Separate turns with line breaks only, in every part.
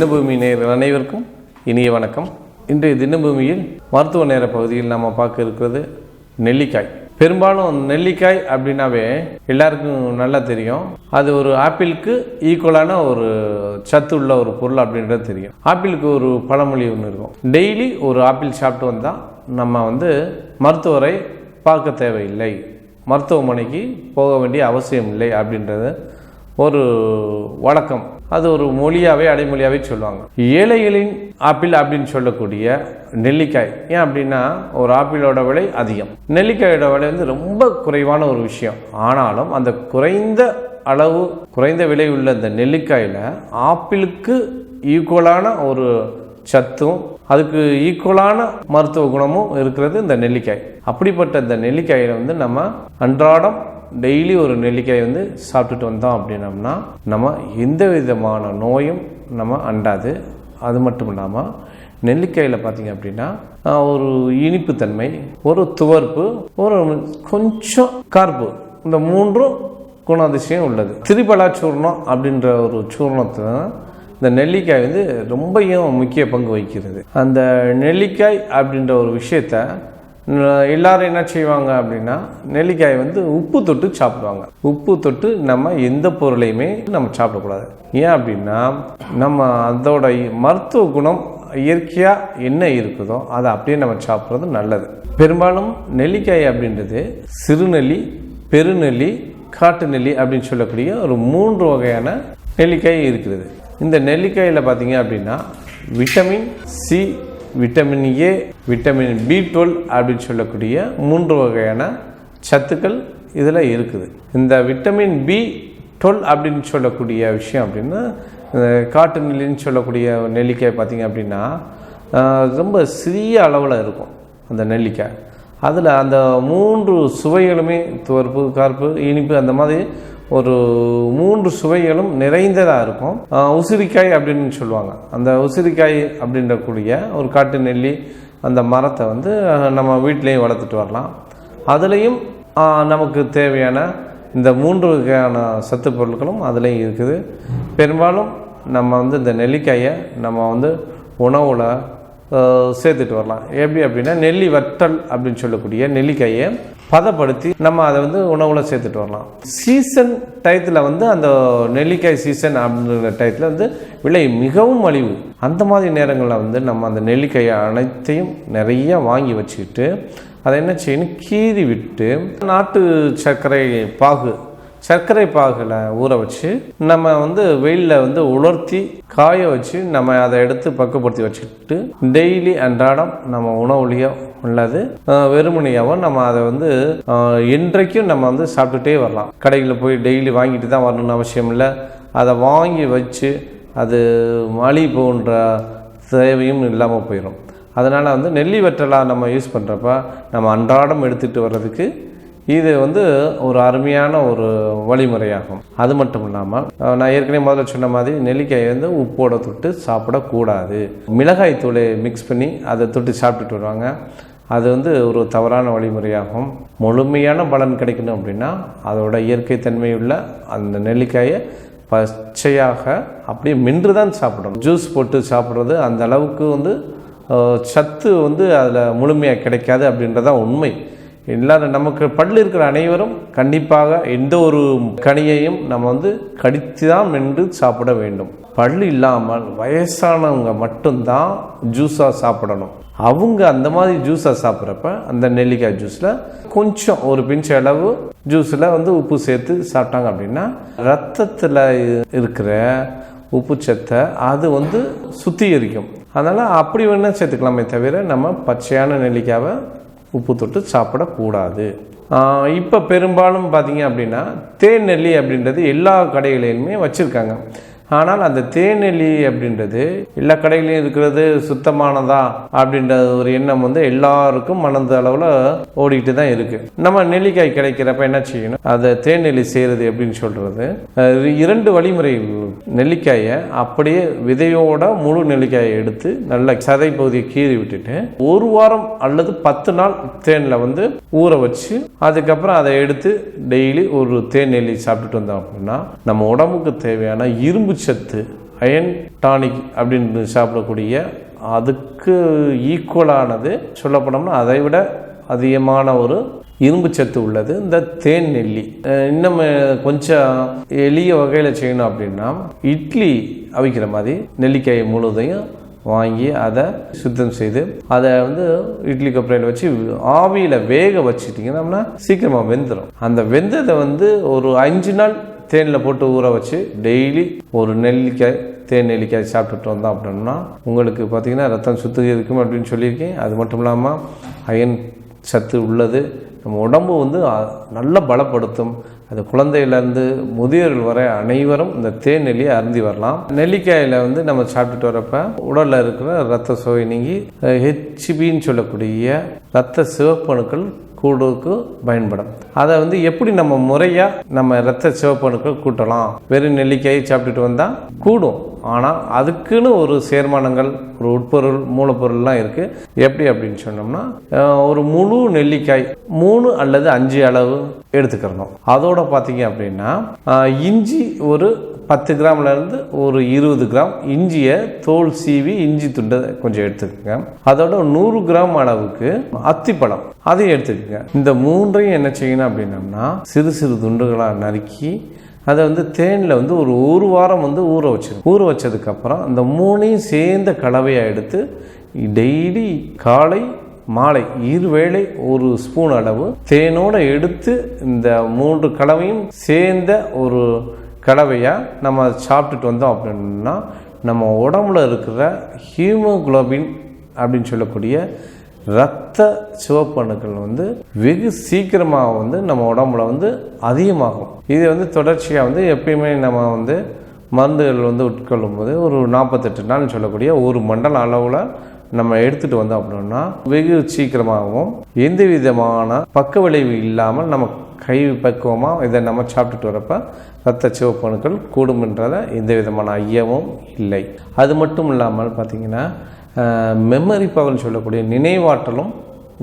தினபூமி நேயர்கள் அனைவருக்கும் இனிய வணக்கம். இன்றைய தினபூமியில் மருத்துவ நேர பகுதியில் நம்ம பார்க்க இருக்கிறது நெல்லிக்காய். பெரும்பாலும் நெல்லிக்காய் அப்படின்னாவே எல்லாருக்கும் நல்லா தெரியும். அது ஒரு ஆப்பிளுக்கு ஈக்குவலான ஒரு சத்து உள்ள ஒரு பொருள் அப்படின்றது தெரியும். ஆப்பிளுக்கு ஒரு பழமொழி ஒன்று இருக்கும். டெய்லி ஒரு ஆப்பிள் சாப்பிட்டு வந்தால் நம்ம வந்து மருத்துவரை பார்க்க தேவையில்லை. மருத்துவமனைக்கு போக வேண்டிய அவசியம் இல்லை அப்படின்றது ஒரு வழக்கம். அது ஒரு மொழியாகவே அடைமொழியாகவே சொல்லுவாங்க. ஏழைகளின் ஆப்பிள் அப்படின்னு சொல்லக்கூடிய நெல்லிக்காய் ஏன் அப்படின்னா ஒரு ஆப்பிளோட விலை அதிகம். நெல்லிக்காயோட விலை வந்து ரொம்ப குறைவான ஒரு விஷயம். ஆனாலும் அந்த குறைந்த அளவு குறைந்த விலை உள்ள அந்த நெல்லிக்காயில் ஆப்பிளுக்கு ஈக்குவலான ஒரு சத்தும் அதுக்கு ஈக்குவலான மருத்துவ குணமும் இருக்கிறது இந்த நெல்லிக்காய். அப்படிப்பட்ட இந்த நெல்லிக்காயில் வந்து நம்ம அன்றாடம் டெய்லி ஒரு நெல்லிக்காய் வந்து சாப்பிட்டுட்டு வந்தோம் அப்படின்னம்னா நம்ம எந்த விதமான நோயும் நம்ம அண்டாது. அது மட்டும் இல்லாமல் நெல்லிக்காயில் பார்த்தீங்க அப்படின்னா ஒரு இனிப்புத்தன்மை ஒரு துவர்ப்பு ஒரு கொஞ்சம் கார்ப்பு இந்த மூன்றும் குணாதிசயம் உள்ளது. திரிபலா சூர்ணம் அப்படின்ற ஒரு சூர்ணத்தை இந்த நெல்லிக்காய் வந்து ரொம்பையும் முக்கிய பங்கு வகிக்கிறது. அந்த நெல்லிக்காய் அப்படின்ற ஒரு விஷயத்த எல்லாரும் என்ன செய்வாங்க அப்படின்னா நெல்லிக்காய் வந்து உப்பு தொட்டு சாப்பிடுவாங்க. உப்பு தொட்டு நம்ம எந்த பொருளையுமே நம்ம சாப்பிடக்கூடாது. ஏன் அப்படின்னா நம்ம அதோட மருத்துவ குணம் இயற்கையாக என்ன இருக்குதோ அதை அப்படியே நம்ம சாப்பிட்றது நல்லது. பெரும்பாலும் நெல்லிக்காய் அப்படின்றது சிறுநெல்லி பெருநெல்லி காட்டு நெல்லி அப்படின்னு சொல்லக்கூடிய ஒரு மூன்று வகையான நெல்லிக்காய் இருக்கிறது. இந்த நெல்லிக்காயில் பார்த்தீங்க அப்படின்னா vitamin C vitamin A vitamin B twelve அப்படின்னு சொல்லக்கூடிய மூன்று வகையான சத்துக்கள் இதில் இருக்குது. இந்த விட்டமின் பி டுவெல் அப்படின்னு சொல்லக்கூடிய விஷயம் அப்படின்னா காட்டு நெல்லின்னு சொல்லக்கூடிய நெல்லிக்காய் பார்த்தீங்க அப்படின்னா ரொம்ப சிறிய அளவில் இருக்கும் அந்த நெல்லிக்காய். அதில் அந்த மூன்று சுவைகளுமே துவர்ப்பு கார்ப்பு இனிப்பு அந்த மாதிரி ஒரு மூன்று சுவைகளும் நிறைந்ததாக இருக்கும். உசிரிக்காய் அப்படின்னு சொல்லுவாங்க. அந்த உசிரிக்காய் அப்படின்றக்கூடிய ஒரு காட்டு நெல்லி அந்த மரத்தை வந்து நம்ம வீட்லேயும் வளர்த்துட்டு வரலாம். அதுலேயும் நமக்கு தேவையான இந்த மூன்று வகையான சத்து பொருட்களும் அதுலேயும் இருக்குது. பெரும்பாலும் நம்ம வந்து இந்த நெல்லிக்காயை நம்ம வந்து உணவில் சேர்த்துட்டு வரலாம். எப்படி அப்படின்னா நெல்லி வற்றல் அப்படின்னு சொல்லக்கூடிய நெல்லிக்காயை பதப்படுத்தி நம்ம அதை வந்து உணவில் சேர்த்துட்டு வரலாம். சீசன் டயத்தில் வந்து அந்த நெல்லிக்காய் சீசன் அப்படிங்கிற டயத்தில் வந்து விலை மிகவும் மலிவு அந்த மாதிரி நேரங்களில் வந்து நம்ம அந்த நெல்லிக்காயை அனைத்தையும் நிறைய வாங்கி வச்சுக்கிட்டு அதை என்ன செய்யணும்? கீறி விட்டு நாட்டு சர்க்கரை பாகு சர்க்கரை பாகில் ஊற வச்சு நம்ம வந்து வெயிலில் வந்து உலர்த்தி காய வச்சு நம்ம அதை எடுத்து பக்குப்படுத்தி வச்சுக்கிட்டு டெய்லி அன்றாடம் நம்ம உணவுலையோ உள்ளது வெறுமனையாகவும் நம்ம அதை வந்து இன்றைக்கும் என்றைக்கும் நம்ம வந்து சாப்பிட்டுட்டே வரலாம். கடைகளில் போய் டெய்லி வாங்கிட்டு தான் வரணும்னு அவசியம் இல்லை. அதை வாங்கி வச்சு அது மலி போன்ற தேவையும் இல்லாமல் போயிடும் அதனால் வந்து நெல்லி வெற்றலாக நம்ம யூஸ் பண்ணுறப்ப நம்ம அன்றாடம் எடுத்துகிட்டு வர்றதுக்கு இது வந்து ஒரு அருமையான ஒரு வழிமுறையாகும். அது மட்டும் இல்லாமல் நான் ஏற்கனவே முதல்ல சொன்ன மாதிரி நெல்லிக்காயை வந்து உப்போட தொட்டு சாப்பிடக்கூடாது. மிளகாய் தூளை மிக்ஸ் பண்ணி அதை தொட்டு சாப்பிட்டுட்டு வருவாங்க. அது வந்து ஒரு தவறான வழிமுறையாகும். முழுமையான பலன் கிடைக்கணும் அப்படின்னா அதோட இயற்கை தன்மையுள்ள அந்த நெல்லிக்காயை பச்சையாக அப்படியே மென்று தான் சாப்பிடணும். ஜூஸ் போட்டு சாப்பிட்றது அந்த அளவுக்கு வந்து சத்து வந்து அதில் முழுமையாக கிடைக்காது அப்படின்றதான் உண்மை. இல்லாத நமக்கு பல் இருக்கிற அனைவரும் கண்டிப்பாக எந்த ஒரு கனியையும் நம்ம வந்து கடித்து தான் மென்று சாப்பிட வேண்டும். பல் இல்லாமல் வயசானவங்க மட்டும்தான் ஜூஸாக சாப்பிடணும். அவங்க அந்த மாதிரி ஜூஸாக சாப்பிட்றப்ப அந்த நெல்லிக்காய் ஜூஸில் கொஞ்சம் ஒரு பிஞ்ச் அளவு ஜூஸில் வந்து உப்பு சேர்த்து சாப்பிட்டாங்க அப்படின்னா ரத்தத்தில் இருக்கிற உப்புச்சத்தை அது வந்து சுத்திகரிக்கும். அதனால் அப்படி வேணால் சேர்த்துக்கலாமே தவிர நம்ம பச்சையான நெல்லிக்காவை உப்பு தொட்டு சாப்பிடக்கூடாது இப்போ பெரும்பாலும் பார்த்தீங்க அப்படின்னா தேன் நெல்லி அப்படின்றது எல்லா கடைகளிலுமே வச்சுருக்காங்க. ஆனால் அந்த தேநெல்லி அப்படின்றது எல்லா கடைகளையும் இருக்கிறது சுத்தமானதா அப்படின்ற ஒரு எண்ணம் வந்து எல்லாருக்கும் மனது அளவில் ஓடிக்கிட்டு தான் இருக்கு. நம்ம நெல்லிக்காய் கிடைக்கிறப்ப என்ன செய்யணும்? அதை தேநெல்லி செய்கிறது அப்படின்னு சொல்றது? இரண்டு வழிமுறைகள் நெல்லிக்காயை அப்படியே விதையோட முழு நெல்லிக்காயை எடுத்து நல்ல சதை பகுதியை கீறி விட்டுட்டு ஒரு வாரம் அல்லது பத்து நாள் தேனில் வந்து ஊற வச்சு அதுக்கப்புறம் அதை எடுத்து டெய்லி ஒரு தேன் நெல்லி சாப்பிட்டுட்டு வந்தோம் அப்படின்னா நம்ம உடம்புக்கு தேவையான இரும்பு சத்து அயன் டானிக் அப்படின்னு சாப்பிடக்கூடிய அதுக்கு ஈக்குவலானது சொல்லப்படோம்னா அதை விட அதிகமான ஒரு இரும்பு சத்து உள்ளது இந்த தேன் நெல்லி. இன்னும் கொஞ்சம் எளிய வகையில் செய்யணும் அப்படின்னா இட்லி அவிக்கிற மாதிரி நெல்லிக்காயை முழுவதையும் வாங்கி அதை சுத்தம் செய்து அதை வந்து இட்லி கப்பலையில் வச்சு ஆவியில் வேக வச்சுட்டிங்கன்னா சீக்கிரமாக வெந்துடும் அந்த வெந்ததை வந்து ஒரு அஞ்சு நாள் தேனில் போட்டு ஊற வச்சு டெய்லி ஒரு நெல்லிக்காய் தேன் நெல்லிக்காய் சாப்பிட்டுட்டு வந்தோம் அப்படின்னா உங்களுக்கு பார்த்தீங்கன்னா ரத்தம் சுத்திகரிக்கும் அப்படின்னு சொல்லியிருக்கேன். அது மட்டும் இல்லாமல் அயன் சத்து உள்ளது. நம்ம உடம்பு வந்து நல்ல பலப்படுத்தும். அது குழந்தையிலேருந்து முதியோர்கள் வரை அனைவரும் இந்த தேன் நெல்லியை அருந்தி வரலாம். நெல்லிக்காயில் வந்து நம்ம சாப்பிட்டுட்டு வரப்ப உடலில் இருக்கிற ரத்த சோகை நீங்கி ஹெச்பின்னு சொல்லக்கூடிய ரத்த சிவப்பணுக்கள் கூடுக்கு பயன்படும். அதை வந்து எப்படி நம்ம முறையாக நம்ம ரத்த சிவப்பணுக்கள் கூட்டலாம்? வெறும் நெல்லிக்காயை சாப்பிட்டுட்டு வந்தால் கூடும். ஆனால் அதுக்குன்னு ஒரு சேர்மானங்கள் ஒரு உட்பொருள் மூலப்பொருள்லாம் இருக்குது எப்படி அப்படின்னு சொன்னோம்னா ஒரு முழு நெல்லிக்காய் மூணு அல்லது அஞ்சு அளவு எடுத்துக்கிறணும். அதோட பார்த்தீங்க அப்படின்னா இஞ்சி ஒரு பத்து கிராம்லேருந்து ஒரு இருபது கிராம் இஞ்சியை தோல் சீவி இஞ்சி துண்டை கொஞ்சம் எடுத்துக்கோங்க. அதோட நூறு கிராம் அளவுக்கு அத்திப்பழம். அதையும் எடுத்துக்கோங்க. இந்த மூன்றையும் என்ன செய்யணும் அப்படின்னம்னா சிறு சிறு துண்டுகளாக நறுக்கி அதை வந்து தேனில் வந்து ஒரு ஒரு வாரம் வந்து ஊற வச்சிடும் ஊற வச்சதுக்கப்புறம் அந்த மூணையும் சேர்ந்த கலவையாக எடுத்து டெய்லி காலை மாலை இருவேளை ஒரு ஸ்பூன் அளவு தேனோட எடுத்து இந்த மூன்று கலவையும் சேர்ந்த ஒரு கலவையை நம்ம சாப்பிட்டுட்டு வந்தோம் அப்படின்னா நம்ம உடம்புல இருக்கிற ஹீமோகுளோபின் அப்படின்னு சொல்லக்கூடிய இரத்த சிவப்பணுக்கள் வந்து வெகு சீக்கிரமாக வந்து நம்ம உடம்புல வந்து அதிகமாகும். இது வந்து தொடர்ச்சியாக வந்து எப்பயுமே நம்ம வந்து மருந்துகள் வந்து உட்கொள்ளும் போது ஒரு நாற்பத்தெட்டு நாள் சொல்லக்கூடிய ஒரு மண்டல அளவில் நம்ம எடுத்துகிட்டு வந்தோம் அப்படின்னா வெகு சீக்கிரமாகவும் எந்த விதமான பக்க விளைவு இல்லாமல் நம்ம கை பக்குவமாக இதை நம்ம சாப்பிட்டுட்டு வரப்ப ரத்த சிவப்பணுக்கள் கூடும்ன்றத எந்த விதமான ஐயமும் இல்லை. அது மட்டும் இல்லாமல் பார்த்திங்கன்னா மெமரி பவர்னு சொல்லக்கூடிய நினைவாற்றலும்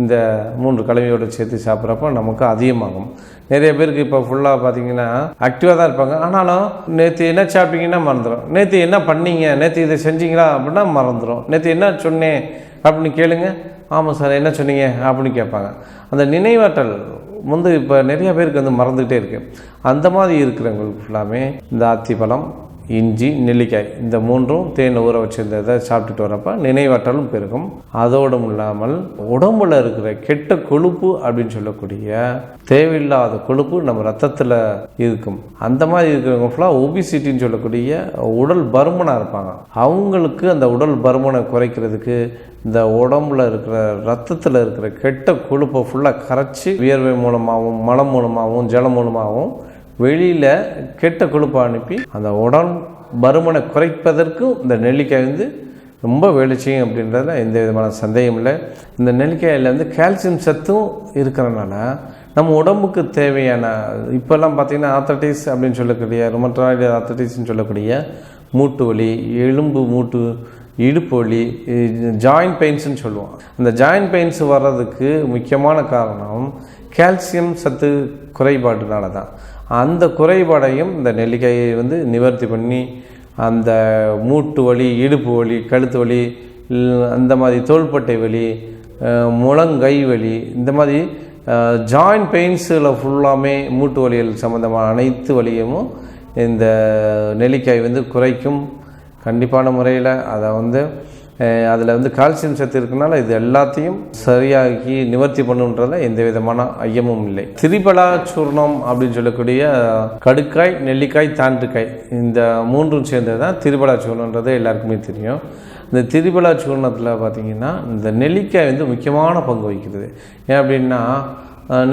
இந்த மூன்று கலவையோடு சேர்த்து சாப்பிட்றப்ப நமக்கு அதிகமாகும். நிறைய பேருக்கு இப்போ ஃபுல்லாக பார்த்தீங்கன்னா ஆக்டிவாக தான் இருப்பாங்க. ஆனாலும் நேற்று என்ன சாப்பிட்டீங்கன்னா மறந்துடும். நேற்று என்ன பண்ணீங்க? நேற்று இதை செஞ்சீங்களா அப்படின்னா மறந்துடும். நேற்று என்ன சொன்னேன் அப்படின்னு கேளுங்க. ஆமாம் சார் என்ன சொன்னீங்க அப்படின்னு கேட்பாங்க. அந்த நினைவாற்றல் வந்து இப்போ நிறைய பேருக்கு வந்து மறந்துக்கிட்டே இருக்கு. அந்த மாதிரி இருக்கிறவங்களுக்கு ஃபுல்லாமே இந்த ஆத்திப்பழம் இஞ்சி நெல்லிக்காய் இந்த மூன்றும் தேனை ஊற வச்சிருந்ததை சாப்பிட்டுட்டு வரப்போ நினைவாற்றலும் பெருகும். அதோடும் இல்லாமல் உடம்புல இருக்கிற கெட்ட கொழுப்பு அப்படின்னு சொல்லக்கூடிய தேவையில்லாத கொழுப்பு நம்ம ரத்தத்தில் இருக்கும். அந்த மாதிரி இருக்கிறவங்க ஃபுல்லாக ஒபிசிட்டின்னு சொல்லக்கூடிய உடல் பருமனாக இருப்பாங்க. அவங்களுக்கு அந்த உடல் பருமனை குறைக்கிறதுக்கு இந்த உடம்புல இருக்கிற ரத்தத்தில் இருக்கிற கெட்ட கொழுப்பை ஃபுல்லாக கரைச்சி வியர்வை மூலமாகவும் மலம் மூலமாகவும் ஜலம் மூலமாகவும் வெளியில் கெட்ட கொழுப்பை அனுப்பி அந்த உடல் பருமனை குறைப்பதற்கும் இந்த நெல்லிக்காய் வந்து ரொம்ப வேலை செய்யும் அப்படின்றதுல எந்த விதமான சந்தேகம் இல்லை. இந்த நெல்லிக்காயில் வந்து கால்சியம் சத்தும் இருக்கிறனால நம்ம உடம்புக்கு தேவையான இப்போல்லாம் பார்த்திங்கன்னா ஆத்தட்டிஸ் அப்படின்னு சொல்லக்கூடிய ரொமட்ராய்டு ஆத்தட்டிஸ்ன்னு சொல்லக்கூடிய மூட்டு வலி எலும்பு மூட்டு இடுப்பு வலி ஜாயிண்ட் பெயின்ஸ்னு சொல்லுவோம். அந்த ஜாயிண்ட் பெயின்ஸ் வர்றதுக்கு முக்கியமான காரணம் கால்சியம் சத்து குறைபாடுனால தான் அந்த குறைபாடையும் இந்த நெல்லிக்காயை வந்து நிவர்த்தி பண்ணி அந்த மூட்டு வலி இடுப்பு வலி கழுத்து வலி அந்த மாதிரி தோள்பட்டை வலி முழங்கை வலி இந்த மாதிரி ஜாயிண்ட் பெயின்ஸில் ஃபுல்லாமே மூட்டு வலிகள் சம்மந்தமான அனைத்து வலியும் இந்த நெல்லிக்காய் வந்து குறைக்கும். கண்டிப்பான முறையில் அதை வந்து அதில் வந்து கால்சியம் சத்து இருக்கனால இது எல்லாத்தையும் சரியாகி நிவர்த்தி பண்ணுன்றதுல எந்த விதமான ஐயமும் இல்லை. திரிபலா சூர்ணம் அப்படின்னு சொல்லக்கூடிய கடுக்காய் நெல்லிக்காய் தாண்டுக்காய் இந்த மூன்றும் சேர்ந்தது தான் திரிபலா சூர்ணன்றது எல்லாருக்குமே தெரியும். இந்த திரிபலா சூர்ணத்தில் பார்த்தீங்கன்னா இந்த நெல்லிக்காய் வந்து முக்கியமான பங்கு வகிக்கிறது. ஏன் அப்படின்னா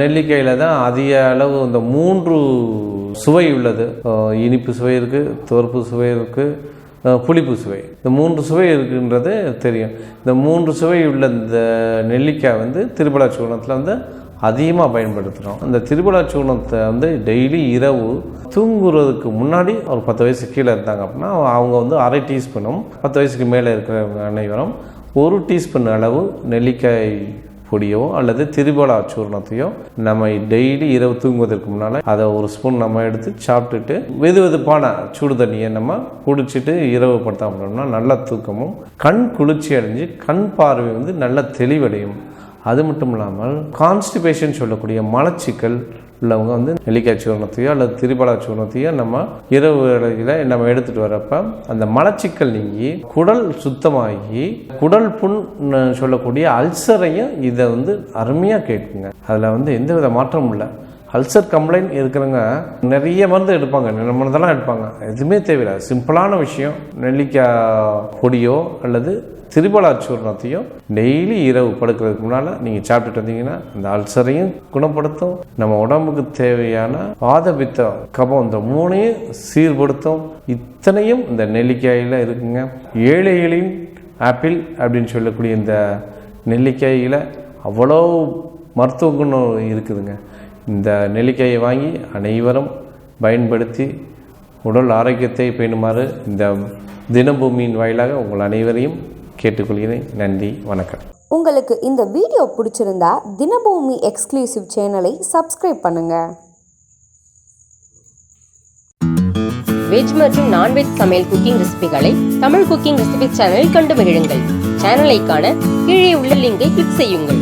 நெல்லிக்காயில் தான் அதிக அளவு இந்த மூன்று சுவை உள்ளது. இனிப்பு சுவை இருக்குது துவர்ப்பு சுவை இருக்குது புளிப்பு சுவை. இந்த மூன்று சுவை இருக்குன்றது தெரியும். இந்த மூன்று சுவை உள்ள இந்த நெல்லிக்காய் வந்து திருபலா சூர்ணத்தில் வந்து அதிகமாக பயன்படுத்துகிறோம் அந்த திருபலா சூர்ணத்தை வந்து டெய்லி இரவு தூங்குறதுக்கு முன்னாடி ஒரு பத்து வயசு கீழே இருந்தாங்க அப்படின்னா அவங்க வந்து அரை டீஸ்பூனும் பத்து வயசுக்கு மேலே இருக்கிறவங்க அனைவரும் ஒரு டீஸ்பூன் அளவு நெல்லிக்காய் பொடியோ அல்லது திரிபலா சூர்ணத்தையோ நம்ம டெய்லி இரவு தூங்குவதற்கு முன்னால் அதை ஒரு ஸ்பூன் நம்ம எடுத்து சாப்பிட்டுட்டு வெது வெதுப்பான சூடு தண்ணியை நம்ம குடிச்சிட்டு இரவு படுத்தாமட்டோம்னா நல்ல தூக்கமும் கண் குளிர்ச்சி அடைஞ்சு கண் பார்வை வந்து நல்ல தெளிவடையும். அது மட்டும் இல்லாமல் கான்ஸ்டிபேஷன் சொல்லக்கூடிய மலச்சிக்கல் உள்ளவங்க வந்து நெல்லிக்காய் சூர்ணத்தையோ அல்லது திரிபலா சூர்ணத்தையோ நம்ம இரவு வேளையில் நம்ம எடுத்துகிட்டு வரப்ப அந்த மலச்சிக்கல் நீங்கி குடல் சுத்தமாகி குடல் புண் சொல்லக்கூடிய அல்சரையும் இதை வந்து அருமையாக கேட்குங்க. அதில் வந்து எந்த வித மாற்றமும் இல்லை. அல்சர் கம்ப்ளைண்ட் இருக்கிறவங்க நிறைய மருந்து எடுப்பாங்க. மருந்தெல்லாம் எடுப்பாங்க. எதுவுமே தேவையில்லை. சிம்பிளான விஷயம். நெல்லிக்காய் பொடியோ அல்லது திரிபலா சூர்ணத்தையும் டெய்லி இரவு படுக்கிறதுக்கு முன்னால் நீங்கள் சாப்பிட்டுட்டு வந்தீங்கன்னா இந்த அல்சரையும் குணப்படுத்தும் நம்ம உடம்புக்கு தேவையான பாதபித்த கபம் இந்த மூணையும் சீர்படுத்தும். இத்தனையும் இந்த நெல்லிக்காயில் இருக்குங்க. ஏழைகளின் ஆப்பிள் அப்படின்னு சொல்லக்கூடிய இந்த நெல்லிக்காயில் அவ்வளோ மருத்துவ குணம் இருக்குதுங்க. இந்த நெல்லிக்காயை வாங்கி அனைவரும் பயன்படுத்தி உடல் ஆரோக்கியத்தை பேணுமாறு இந்த தினபூமியின் வாயிலாக உங்கள் அனைவரையும் கேட்டுக்கொள்கிறேன். நன்றி வணக்கம்.
உங்களுக்கு இந்த வீடியோ பிடிச்சிருந்தா தினபூமி எக்ஸ்க்ளூசிவ் சேனலை சப்ஸ்கிரைப் பண்ணுங்க.
வெஜ் மற்றும் நான்வெஜ் சமையல் குக்கிங் ரெசிபிகளை தமிழ் குக்கிங் ரெசிபி சேனலில் கண்டு மகிழுங்கள். சேனலை காண கீழே உள்ள லிங்கை கிளிக் செய்யுங்கள்.